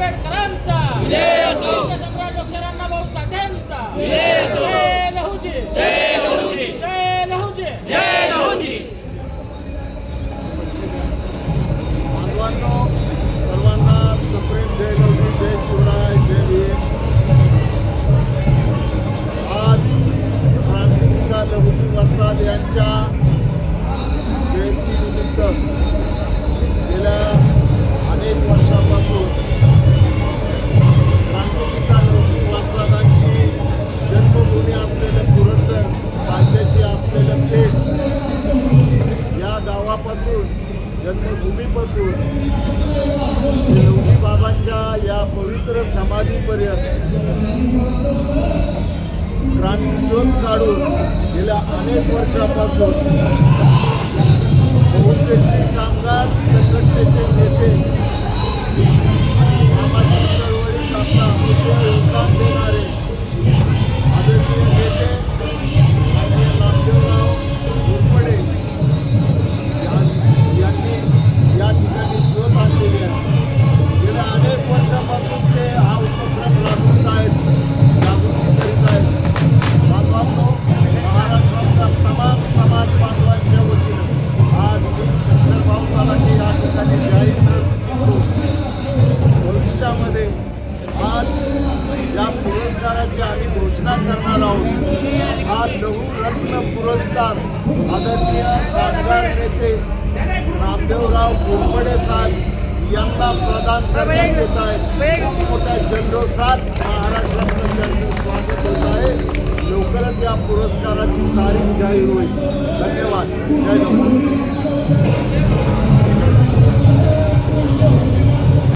आंबेडकरांचा. सम्राट अक्षरांना भाऊ साठ्यांचा जय लहूजी. जय लहूजी. जय लहूजी. जय लहूजी. जय लहूजी जय शिवराय यांच्या गावापासून जन्मभूमीपासून लवजी बाबांच्या या पवित्र समाधीपर्यंत क्रांतीज्योत काढून गेल्या अनेक वर्षापासून आज या पुरस्काराची आम्ही घोषणा करणार आहोत. हा लघु रत्न पुरस्कार आदरणीय कामगार नेते रामदेवराव घोरपडे साहेब यांना प्रदान करण्यात येत आहे. मोठ्या जल्लोषात महाराष्ट्रातलं त्यांचं स्वागत होत आहे. लवकरच या पुरस्काराची तारीख जाहीर होईल. धन्यवाद.